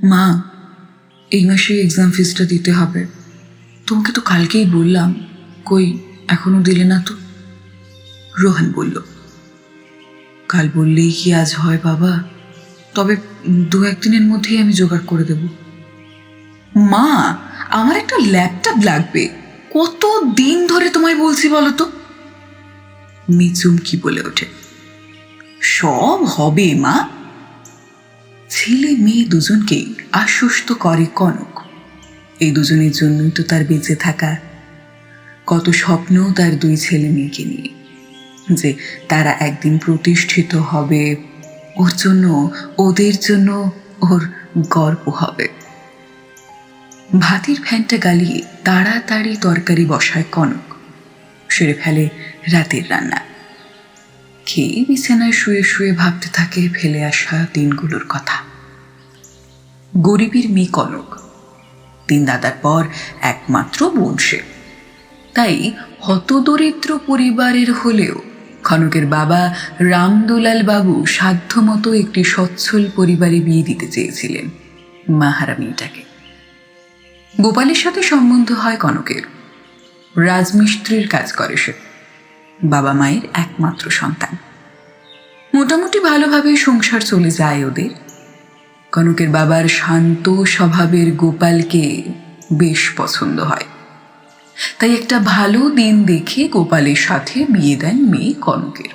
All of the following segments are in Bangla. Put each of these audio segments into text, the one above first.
মা, এই মাসে এক্সাম ফিসটা দিতে হবে। তোমাকে তো কালকেই বললাম, কই, এখনও দিলে না তো? রোহান বলল, কাল বললেই কি আজ হয় বাবা? তবে দু একদিনের মধ্যেই আমি জোগাড় করে দেব। মা, আমার একটা ল্যাপটপ লাগবে। কত দিন ধরে তোমায় বলছি বলো তো? মিচুম কি বলে ওঠে, সব হবে মা। ছেলে মেয়ে দুজনকেই আশ্বস্ত করে কনক। এই দুজনের জন্যই তো তার বেঁচে থাকা। কত স্বপ্ন তার দুই ছেলে মেয়েকে নিয়ে। যে তারা একদিন প্রতিষ্ঠিত হবে, ওর জন্য, ওদের জন্য ওর গর্ব হবে। ভাতের ফ্যানটা গালিয়ে তাড়াতাড়ি তরকারি বসায় কনক। সেরে ফেলে রাতের রান্না। খেয়ে বিছানায় শুয়ে শুয়ে ভাবতে থাকে ফেলে আসা দিনগুলোর কথা। গরিবের মেয়ে কনক। তিন দাদার পর একমাত্র বোন সে। তাই হতদরিদ্র পরিবারের হলেও কনকের বাবা রামদুলাল বাবু সাধ্যমতো একটি সচ্ছল পরিবারে বিয়ে দিতে চেয়েছিলেন মাহারা মেয়েটাকে। গোপালের সাথে সম্বন্ধ হয় কনকের। রাজমিস্ত্রির কাজ করে সে। বাবা মায়ের একমাত্র সন্তান। মোটামুটি ভালোভাবে সংসার চলে যায় ওদের। কনকের বাবার শান্ত স্বভাবের গোপালকে বেশ পছন্দ হয়। তাই একটা ভালো দিন দেখে গোপালের সাথে বিয়ে দেন মেয়ে কনকের।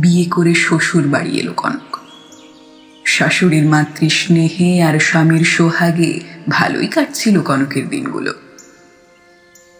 বিয়ে করে শ্বশুর বাড়ি এলো কনক। শাশুড়ির মাতৃস্নেহে আর স্বামীর সোহাগে ভালোই কাটছিল কনকের দিনগুলো।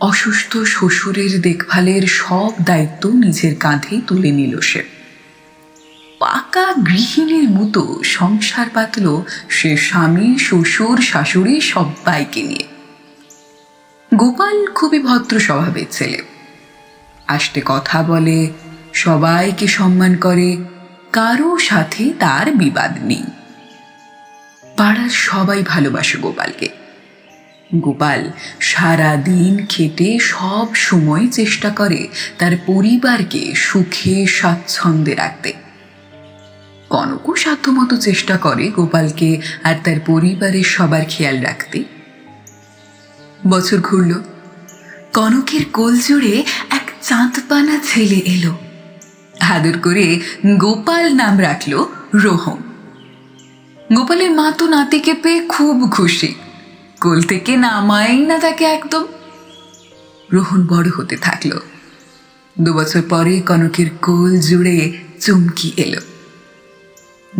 অসুস্থ শ্বশুরের দেখভালের সব দায়িত্ব নিজের কাঁধে তুলে নিল সে। পাকা গৃহিণীর মতো সংসার পাতল সে স্বামী, শ্বশুর, শাশুড়ি সবাইকে নিয়ে। গোপাল খুবই ভদ্র স্বভাবের ছেলে। আসতে কথা বলে, সবাইকে সম্মান করে, কারও সাথে তার বিবাদ নেই। পাড়ার সবাই ভালোবাসে গোপালকে। গোপাল সারা দিন খেটে সব সময় চেষ্টা করে তার পরিবারকে সুখে স্বাচ্ছন্দ্যে রাখতে। কনকও সাধ্যমতো চেষ্টা করে গোপালকে আর তার পরিবারের সবার খেয়াল রাখতে। বছর ঘুরল। কনকের কোল জুড়ে এক চাঁদপানা ছেলে এলো। আদর করে গোপাল নাম রাখল রোহন। গোপালের মা তো নাতিকে পেয়ে খুব খুশি। কোল থেকে নামাই না তাকে একদম। রোহন বড় হতে থাকল। দু বছর পরে কনকের কোল জুড়ে চুমকি এলো।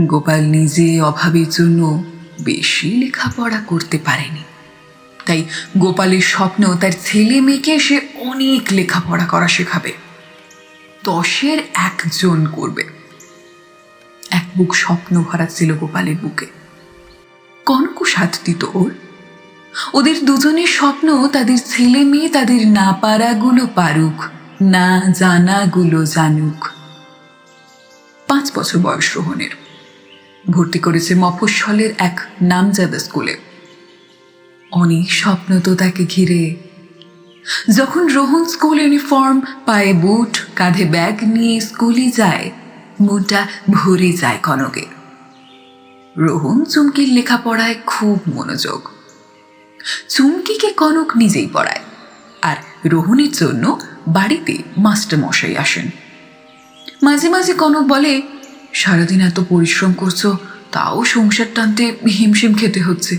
গোপাল নিজে অভাবের জন্য বেশি লেখাপড়া করতে পারেনি। তাই গোপালের স্বপ্ন তার ছেলে মেয়েকে সে অনেক লেখাপড়া করা শেখাবে। দশের একজন করবে। এক বুক স্বপ্ন ভরা ছিল গোপালের বুকে। কনকও সাথ দিত ওর ওদের দুজনের স্বপ্ন তাদের ছেলে মেয়ে তাদের না পারাগুলো পারুক, না জানাগুলো জানুক। পাঁচ বছর বয়স রোহনের। ভর্তি করেছে মফস্বলের এক নামজাদা স্কুলে। অনেক স্বপ্ন তো তাকে ঘিরে। যখন রোহন স্কুল ইউনিফর্ম, পায়ে বুট, কাঁধে ব্যাগ নিয়ে স্কুলে যায়, মনটা ভরে যায় কনকের। রোহন চুমকির লেখাপড়ায় খুব মনোযোগ। চুমকিকে কনক নিজেই পড়ায় আর রোহনের জন্য বাড়িতে মাস্টার মশাই আসেন। মাঝে মাঝে কনক বলে, সারাদিন এত পরিশ্রম করছ, তাও সংসার টানতে হিমশিম খেতে হচ্ছে।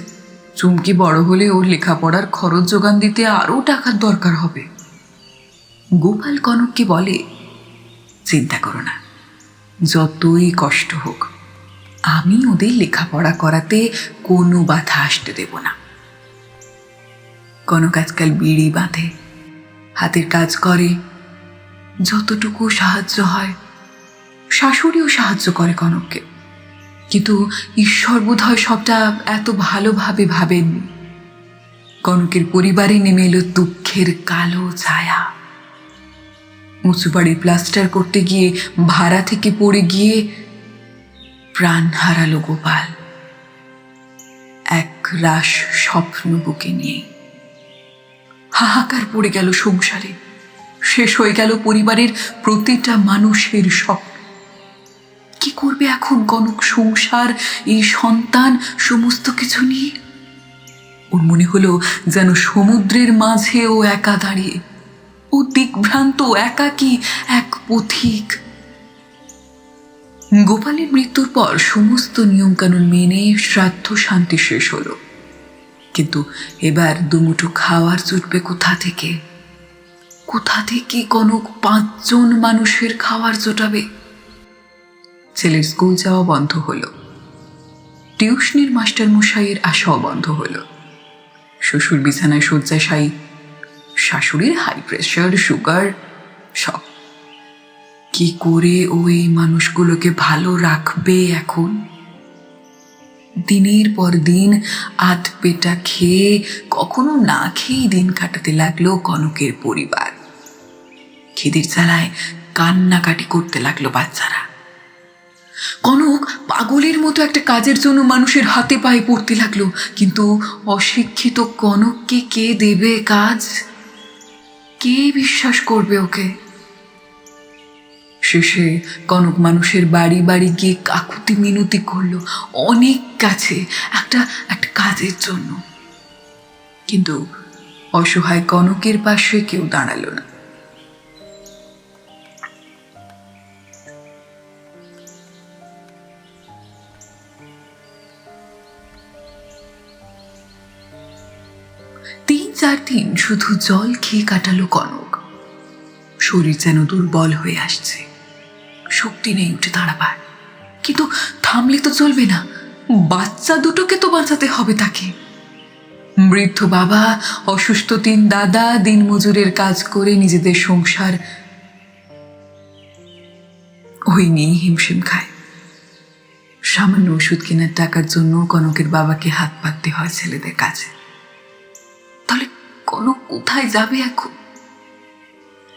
চুমকি বড় হলে ওর লেখাপড়ার খরচ যোগান দিতে আরও টাকার দরকার হবে। গোপাল কনককে বলে, চিন্তা করো না, যতই কষ্ট হোক, আমি ওদের লেখাপড়া করাতে কোনো বাধা আসতে দেব না। কনক আজকাল বিড়ি বাঁধে। হাতের কাজ করে, যতটুকু সাহায্য হয়, শাশুড়িও সাহায্য করে কনককে। কিন্তু ঈশ্বর বোধহয় সবটা এত ভালোভাবে ভাবেননি। কনকের পরিবারে নেমে এলো দুঃখের কালো ছায়া। উঁচু বাড়ির প্লাস্টার করতে গিয়ে, ভাড়া থেকে পড়ে গিয়ে প্রাণ হারালো গোপাল। এক রাস স্বপ্ন বুকে নিয়ে হাহাকার পড়ে গেল সংসারে। শেষ হয়ে গেল পরিবারের প্রতিটা মানুষের স্বপ্ন। কি করবে এখন কনক সংসার, এই সন্তান, সমস্ত কিছু নিয়ে? ওর মনে হলো যেন সমুদ্রের মাঝে ও একা দাঁড়িয়ে, ও দিকভ্রান্ত একাকী, এক পথিক। গোপালের মৃত্যুর পর সমস্ত নিয়মকানুন মেনে শ্রাদ্ধ শান্তি শেষ হলো। কিন্তু এবার দুমুঠো খাওয়ার জুটবে কোথা থেকে? কোথা থেকে কনক পাঁচজন মানুষের খাওয়ার জোটাবে? ছেলের স্কুল যাওয়া বন্ধ হলো। টিউশনির মাস্টার মশাইয়ের আসাও বন্ধ হলো। শ্বশুর বিছানায় শয্যাশায়ী শাশুড়ির হাই প্রেশার সুগার সব। কি করে ওই মানুষগুলোকে ভালো রাখবে এখন? দিনের পর দিন আধ পেটা খেয়ে কখনো না খেয়েই দিন কাটাতে লাগল কনকের পরিবার। খিদির জ্বালায় কান্নাকাটি করতে লাগল বাচ্চারা। কনক পাগলের মতো একটা কাজের জন্য মানুষের হাতে পায়ে পড়তে লাগল, কিন্তু অশিক্ষিত কনককে কে দেবে কাজ? কে বিশ্বাস করবে ওকে? শেষে কনক মানুষের বাড়ি বাড়ি গিয়ে কাকুতি মিনতি করল অনেক কাছে, একটা একটা কাজের জন্য। কিন্তু অসহায় কনকের পাশে কেউ দাঁড়াল না। তিন চার দিন শুধু জল খেয়ে কাটালো কনক। শরীর যেন দুর্বল হয়ে আসছে। শক্তি নেই উঠে দাঁড়াবার কিন্তু থামলে তো চলবে না। বাচ্চা দুটোকে তো বাঁচাতে হবে তাকে। বৃদ্ধ বাবা অসুস্থ তিন দাদা, দিনমজুরের কাজ করে নিজেদের সংসার ওই নিয়ে হিমশিম খায়। সামান্য ওষুধ কেনার টাকার জন্য কনকের বাবাকে হাত পাততে হয় ছেলেদের কাছে। তাহলে কনক কোথায় যাবে এখন?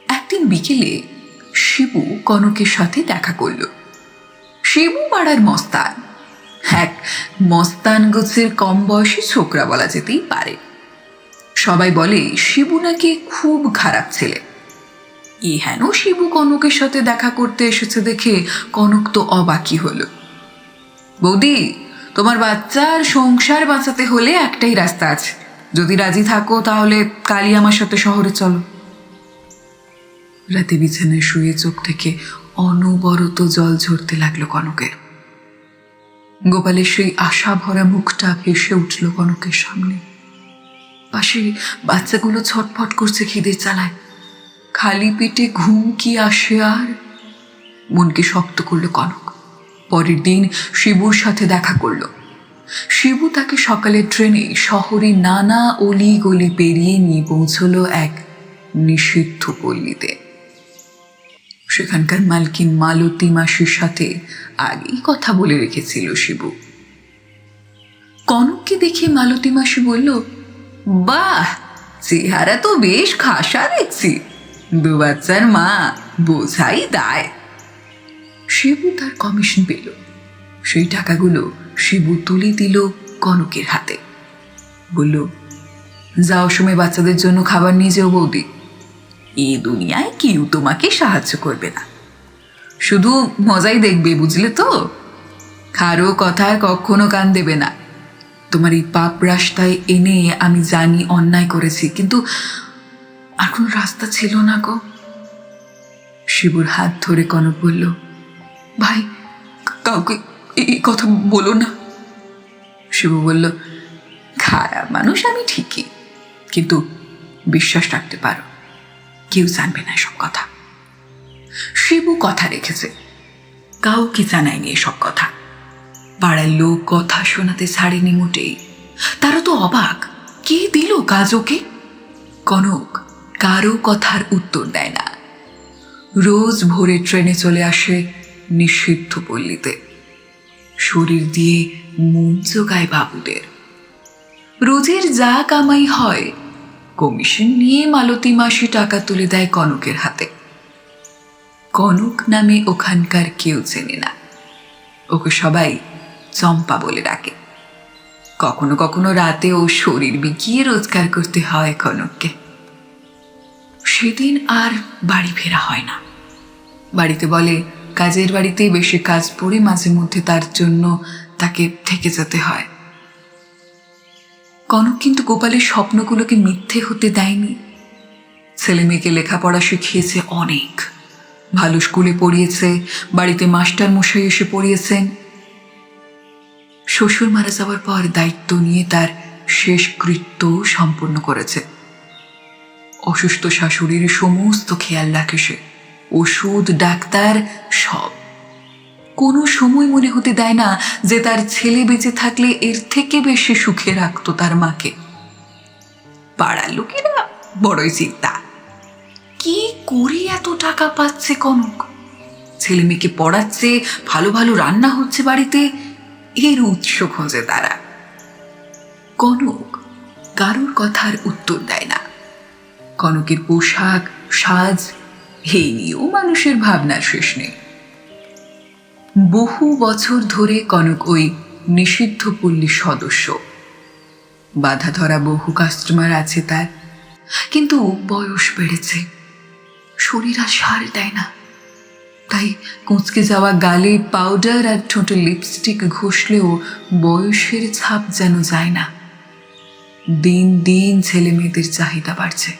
একদিন বিকেলে শিবু কনকের সাথে দেখা করল। শিবু পাড়ার মস্তান। এক মস্তান গোছের কম বয়সী ছোকরা বলা যেতেই পারে। সবাই বলে, শিবু নাকি খুব খারাপ ছেলে। এ হেন শিবু কনকের সাথে দেখা করতে এসেছে দেখে কনক তো অবাকি হলো। বৌদি, তোমার বাচ্চার সংসার বাঁচাতে হলে একটাই রাস্তা আছে। যদি রাজি থাকো তাহলে কালই আমার সাথে শহরে চলো। রাতে বিছানায় শুয়ে চোখ থেকে অনবরত জল ঝরতে লাগল কনকের। গোপালের সেই আশা ভরা মুখটা ভেসে উঠল কনকের সামনে। পাশে বাচ্চাগুলো ছটফট করছে খিদে চালায়। খালি পেটে ঘুম কি আসে আর? মনকে শক্ত করল কনক। পরের দিন শিবুর সাথে দেখা করল। শিবু তাকে সকালের ট্রেনে শহরে নানা অলি গলি পেরিয়ে নিয়ে পৌঁছলো এক নিষিদ্ধ পল্লীতে। সেখানকার মালকিন মালতী মাসির সাথে আগেই কথা বলে রেখেছিল শিবু। কনককে দেখে মালতী মাসি বলল, বাহ, চেহারা তো বেশ খাসা দেখছি। দু বাচ্চার মা বোঝাই দায়। শিবু তার কমিশন পেল। সেই টাকাগুলো শিবু তুলে দিল কনকের হাতে। বলল, যাও, সময় বাচ্চাদের জন্য খাবার নিয়ে যেও বৌদি। এই দুনিয়ায় কেউ তোমাকে সাহায্য করবে না। শুধু মজাই দেখবে, বুঝলে তো? কারও কথায় কখনো কান দেবে না। তোমার এই পাপ রাস্তায় এনে আমি জানি অন্যায় করেছি, কিন্তু আর কোনো রাস্তা ছিল না গো। শিবুর হাত ধরে কনক বলল, ভাই, কাউকে এই কথা বলো না। শিবু বলল, খারাপ মানুষ আমি ঠিকই, কিন্তু বিশ্বাস রাখতে পারো। কেউ জানবে না এসব কথা। শিবু কথা রেখেছে। কাউকে জানায়নি এসব কথা। পাড়ার লোক কথা শোনাতে ছাড়েনি মোটেই। তারা তো অবাক। কে দিল কাজ ওকে? কনক কারও কথার উত্তর দেয় না। রোজ ভোরে ট্রেনে চলে আসে নিষিদ্ধ পল্লীতে। শরীর দিয়ে মন জোগায় বাবুদের। রোজের যা কামাই হয় কমিশন নিয়ে মালতী মাসি টাকা তুলে দেয় কনকের হাতে। কনক নামে ওখানকার কেউ চেনে না। ওকে সবাই চম্পা বলে ডাকে। কখনো কখনো রাতে ও শরীর বিকিয়ে রোজগার করতে হয় কনককে। সেদিন আর বাড়ি ফেরা হয় না। বাড়িতে বলে, কাজের বাড়িতেই বেশি কাজ পড়ে মাঝে মধ্যে তার জন্য তাকে থেকে যেতে হয়। কনক কিন্তু গোপালের স্বপ্নগুলোকে মিথ্যে হতে দেয়নি। ছেলে মেয়েকে লেখাপড়া শিখিয়েছে অনেক। ভালো স্কুলে পড়িয়েছে, বাড়িতে মাস্টার মশাই এসে পড়িয়েছেন। শ্বশুর মারা যাওয়ার পর দায়িত্ব নিয়ে তার শেষ কৃত্য সম্পন্ন করেছে। অসুস্থ শাশুড়ির সমস্ত খেয়াল রাখে সে। ওষুধ, ডাক্তার, সব। কোনো সময় মনে হতে দেয় না যে তার ছেলে বেঁচে থাকলে এর থেকে বেশি সুখে রাখতো তার মাকে। পাড়ার লোকেরা বড়ই চিন্তা। কি করে এত টাকা পাচ্ছে কনক? ছেলে মেয়েকে পড়াচ্ছে, ভালো ভালো রান্না হচ্ছে বাড়িতে, এর উৎস খোঁজে তারা। কনক কারোর কথার উত্তর দেয় না। কনকের পোশাক, সাজ, এই নিয়েও মানুষের ভাবনার শেষ নেই। বহু বছর ধরে কনক ওই নিষিদ্ধ পল্লীর সদস্য। বাধা ধরা বহু কাস্টমার আছে তার, কিন্তু বয়স বেড়েছে। শরীর আর সার দেয় না। তাই কুঁচকে যাওয়া গালে পাউডার আর ঠোঁটে লিপস্টিক ঘষলেও বয়সের ছাপ যেন যায় না। দিন দিন ছেলে মেয়েদের চাহিদা বাড়ছে।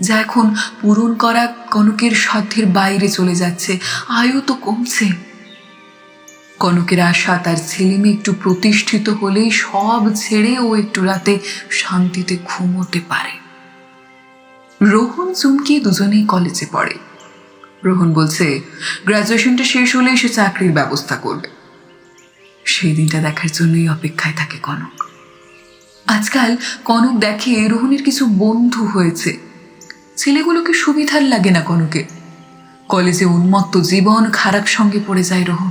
যা এখন পূরণ করা কনকের সাধ্যের বাইরে চলে যাচ্ছে। আয়ও তো কমছে। কনকের আশা তার ছেলে মেয়ে একটু প্রতিষ্ঠিত হলেই সব ছেড়ে ও একটু রাতে শান্তিতে ঘুমোতে পারে। রোহন চুমকি দুজনেই কলেজে পড়ে। রোহন বলছে গ্রাজুয়েশনটা শেষ হলেই সে চাকরির ব্যবস্থা করবে। সেই দিনটা দেখার জন্যই অপেক্ষায় থাকে কনক। আজকাল কনক দেখে রোহনের কিছু বন্ধু হয়েছে। ছেলেগুলোকে সুবিধার লাগে না কনকে কলেজে উন্মত্ত জীবন খারাপ সঙ্গে পড়ে যায় রোহন।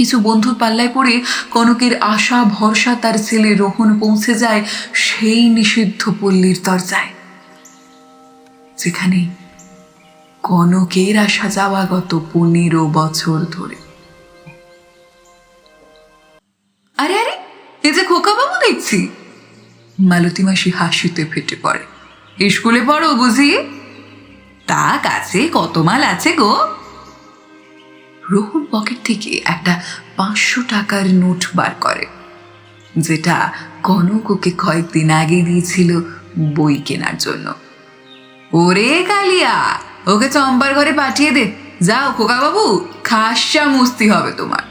কিছু বন্ধুর পাল্লায় পড়ে কনকের আশা, ভরসা তার ছেলে রোহন পৌঁছে যায় সেই নিষিদ্ধ পল্লীর দরজায়, যেখানে কনকের আসা যাওয়া গত পনেরো বছর ধরে। আরে আরে এ যে খোকা বাবু দেখছি। মালতী মাসি হাসিতে ফেটে পড়ে। স্কুলে পড়ো বুঝি? তা কাছে কত মাল আছে গো। রোহন পকেট থেকে একটা পাঁচশো টাকার নোট বার করে, যেটা কনক ওকে কয়েকদিন আগে দিয়েছিল বই কেনার জন্য। ওরে কালিয়া, ওকে চম্বার ঘরে পাঠিয়ে দে। যাও, খোকাবাবু, খাসা মস্তি হবে তোমার।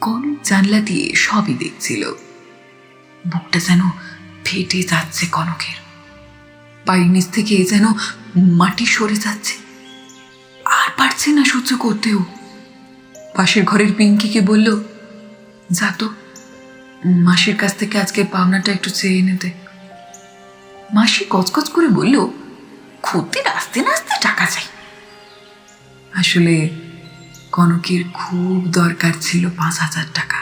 কনক জানলা দিয়ে সবই দেখছিল। বুকটা যেন ফেটে যাচ্ছে কনকের। পায়ের নিচ থেকে যেন মাটি সরে যাচ্ছে। আর পারছে না সহ্য করতেও। পাশের ঘরের পিঙ্কিকে বলল, যা তো, মাসির কাছ থেকে আজকে পাওনাটা একটু চেয়ে এনে দে। মাসি কচকচ করে বলল ক্ষতির আস্তে না আসতে টাকা চাই। আসলে কনকের খুব দরকার ছিল পাঁচ হাজার টাকা।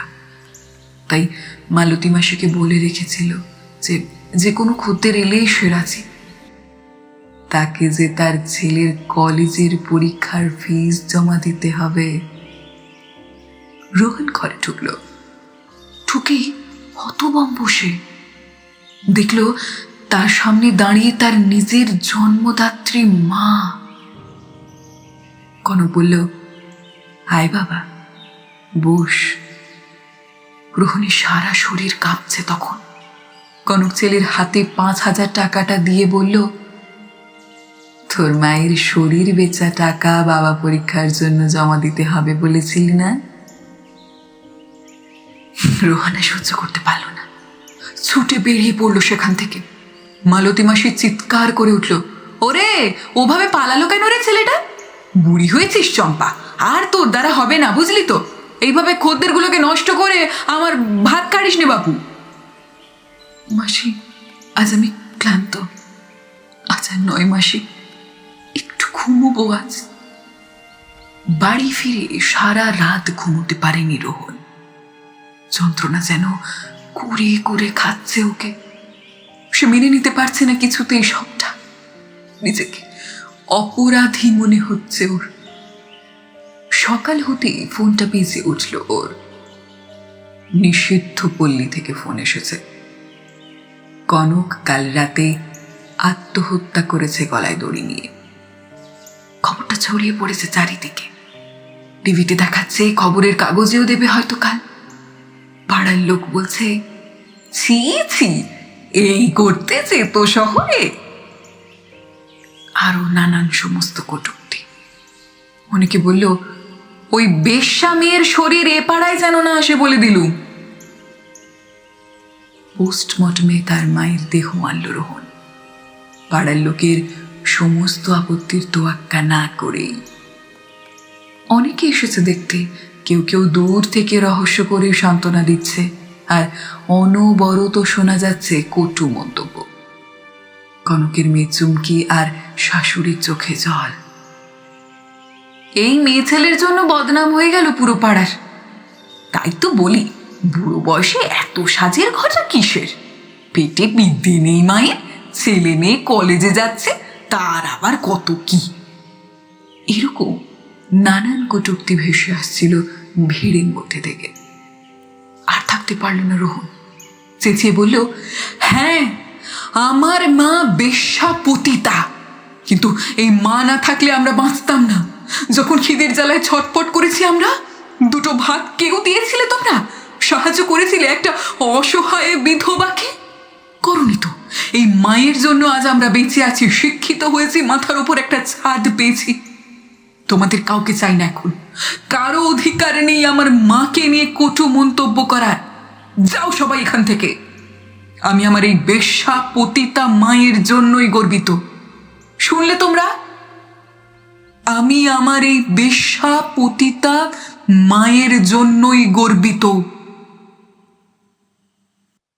তাই মালতী মাসিকে বলে রেখেছিল যে যে কোনো খদ্দের এলেই সে রাজি তাকে যে তার ছেলের কলেজের পরীক্ষার ফিস জমা দিতে হবে। রোহন ঘরে ঢুকল। ঠুকেই হতবম্ব সে। দেখল তার সামনে দাঁড়িয়ে তার নিজের জন্মদাত্রী মা। কনক বলল, আয় বাবা, বস। রোহণীর সারা শরীর কাঁপছে তখন। কনক ছেলের হাতে পাঁচ হাজার টাকাটা দিয়ে বলল তোর মায়ের শরীর বেচা টাকা বাবা পরীক্ষার জন্য জমা দিতে হবে বলেছিলি না? রোহানা সহ্য করতে পারল না। ছুটে বেরিয়ে পড়ল সেখান থেকে। মালতী মাসি চিৎকার করে উঠল, ওরে, ওভাবে পালালো কেন রে ছেলেটা? বুড়ি হয়েছিস চম্পা, আর তোর দ্বারা হবে না, বুঝলি তো? এইভাবে খদ্দেরগুলোকে নষ্ট করে আমার ভাত কাটিস নে বাপু। মাসি, আজ আমি ক্লান্ত। আজ আর নয় মাসি। ঘুমোবো আজ বাড়ি ফিরে সারা রাত ঘুমোতে পারেনি রোহন। যন্ত্রণা যেন কুড়ে কুড়ে খাচ্ছে ওকে। সে মেনে নিতে পারছে না কিছুতেই সবটা। নিজেকে অপরাধী মনে হচ্ছে ওর। সকাল হতেই ফোনটা বেজে উঠল ওর। নিষিদ্ধ পল্লী থেকে ফোন এসেছে। কনক কাল রাতে আত্মহত্যা করেছে গলায় দড়ি নিয়ে। খবরটা ছড়িয়ে পড়েছে চারিদিকে। টিভিতে দেখাচ্ছে, খবরের কাগজেও দেবে হয়তো কাল। পাড়ার লোক বলছে, ছি ছি, এই করতেছে তো শহরে। আরও নানান সমস্ত কটূক্তি। অনেকে বলল, ওই বেশ্যা মেয়ের শরীর এ পাড়ায় যেন না আসে বলে দিলুম পোস্টমর্টমে তার মায়ের দেহ আনল রোহন পাড়ার লোকের সমস্ত আপত্তির তোয়াক্কা না করেই অনেকে এসেছে দেখতে, কেউ কেউ দূর থেকে রহস্য করে সান্ত্বনা দিচ্ছে, আর অনবরত শোনা যাচ্ছে কটু মন্তব্য। কনকের মেয়ে চুমকি আর শাশুড়ির চোখে জল। এই মেয়ে ছেলের জন্য বদনাম হয়ে গেল পুরো পাড়ার। তাই তো বলি, বুড়ো বয়সে এত সাজের ঘটা কিসের? পেটে বিদ্যে নেই মায়ের, ছেলে মেয়ে কলেজে যাচ্ছে তার আবার কত কি? এরকম নানান কটুক্তি ভেসে আসছিল ভিড়ের মধ্যে থেকে। আর থাকতে পারল না রোহন। চেঁচিয়ে বলল হ্যাঁ আমার মা বেশ্যা পতিতা কিন্তু এই মা না থাকলে আমরা বাঁচতাম না। যখন খিদের জ্বালায় ছটপট করেছি আমরা, দুটো ভাত কেউ দিয়েছিলে তোমরা? সাহায্য করেছিলে একটা অসহায় বিধবাকে? করনি তো। এই মায়ের জন্য আজ আমরা বেঁচে আছি, শিক্ষিত হয়েছি, মাথার উপর একটা ছাদ পেয়েছি। তোমাদের কাউকে চাই না এখন। কারও অধিকার নেই আমার মাকে নিয়ে কটু মন্তব্য করার। যাও সবাই এখান থেকে। আমি আমার এই বেশ্যা পতিতা মায়ের জন্যই গর্বিত। শুনলে তোমরা? আমি আমার এই বেশ্যা পতিতা মায়ের জন্যই গর্বিত।